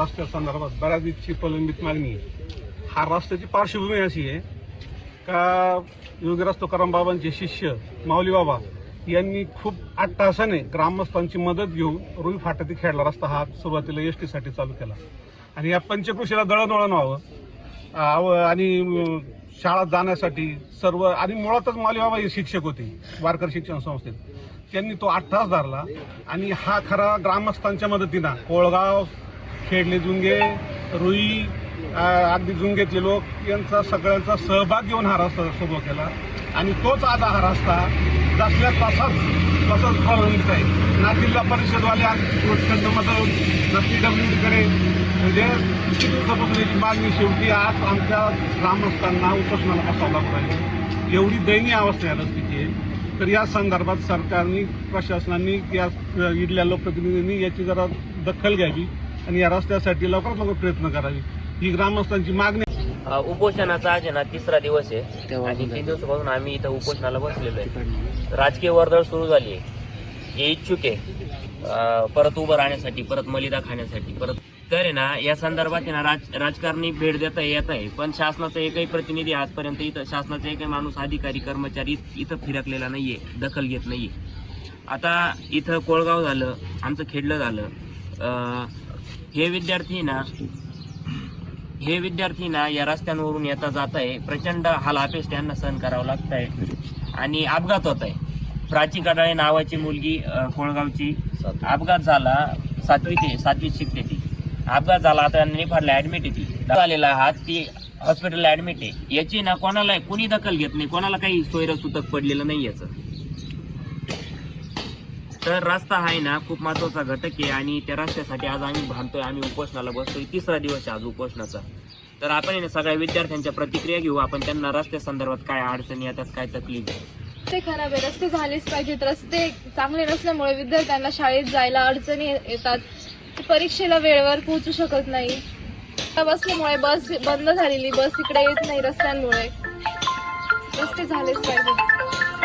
रस्त्या संदर्भात बऱ्याच इच्छी प्रलंबित मागणी आहे. हा रस्त्याची पार्श्वभूमी अशी आहे का योगीराज तुकाराम बाबांचे शिष्य माऊली बाबा यांनी खूप अट्टहासाने ग्रामस्थांची मदत घेऊन रुई फाटा ते खेळला रस्ता हा सुरुवातीला एस टीसाठी चालू केला. आणि या पंचकृषीला दळणवळण व्हावं. आणि शाळा जाण्यासाठी सर्व आणि मुळातच माऊली बाबा हे शिक्षक होते वारकर शिक्षण संस्थेत. त्यांनी तो आठ तास धरला. आणि हा खरा ग्रामस्थांच्या मदतीनं कोळगाव खेडले जुंगे रुई अगदी जुंगेतले लोक यांचा सगळ्यांचा सहभाग घेऊन हा रस्ता सुरू केला. आणि तोच आज हा रस्ता जसल्या तसाच तसंच प्रलंबित आहे. ना जिल्हा परिषदवाले आज गोष्टीमध्ये ना पीडब्ल्यूडीकडे म्हणजे किती दिवसापासून याची मागणी शेवटी आज आमच्या ग्रामस्थांना उपोषणाला बसावं लागू राहिली एवढी दयनीय अवस्था या रस्त्याची. आहे तर या संदर्भात सरकारने प्रशासनाने या इडल्या लोकप्रतिनिधींनी याची जरा दखल घ्यावी. आणि या रस्त्यासाठी लवकरात लवकर प्रयत्न करावी. ही ग्रामस्थांची मागणी आहे. उपोषणाचा आज आहे ना तिसरा दिवस आहे. आणि तीन दिवसापासून आम्ही इथं उपोषणाला बसलेलो आहे. राजकीय वर्दळ सुरू झाली आहे. हे इच्छुक आहे. परत उभं राहण्यासाठी परत मलिदा खाण्यासाठी परत तर आहे ना या संदर्भात आहे ना राज राजकारणी भेट देता येत आहे. पण शासनाचा एकही प्रतिनिधी आजपर्यंत इथं शासनाचा एकही माणूस अधिकारी कर्मचारी इथं फिरकलेला नाहीये. दखल घेत नाहीये. आता इथं कोळगाव झालं आमचं खेडलं झालं. अ, हे विद्यार्थी ना हे विद्यार्थी ना या रस्त्यांवरून येता जात आहे प्रचंड हालापेस त्यांना सहन करावं लागत आहे आणि अपघात होत आहे प्राची कडाळे नावाची मुलगी कोळगावची अपघात झाला सातवी ते सातवीत शिकते ती. अपघात झाला आता निफाडला ऍडमिट आहे ती. झालेला हा ती हॉस्पिटलला ऍडमिट आहे. याची ना कोणाला कुणी दखल घेत नाही कोणाला काही सोयरं सुतक पडलेलं नाही याचं. तर रस्ता आहे ना खूप महत्त्वाचा घटक आहे आणि त्या रस्त्यासाठी आज आम्ही भांडतोय आम्ही उपोषणाला बसतोय. तिसरा दिवस आहे आज उपोषणाचा. तर आपण आहे ना सगळ्या विद्यार्थ्यांच्या प्रतिक्रिया घेऊ. आपण त्यांना रस्त्या संदर्भात काय अडचणी येतात काय तकलीफ आहे. रस्ते खराब आहे रस्ते झालेच पाहिजेत. रस्ते चांगले नसल्यामुळे विद्यार्थ्यांना शाळेत जायला अडचणी येतात. ते परीक्षेला वेळेवर पोहोचू शकत नाही. बसल्यामुळे बस बंद झालेली बस इकडे येत नाही रस्त्यांमुळे. रस्ते झालेच पाहिजेत.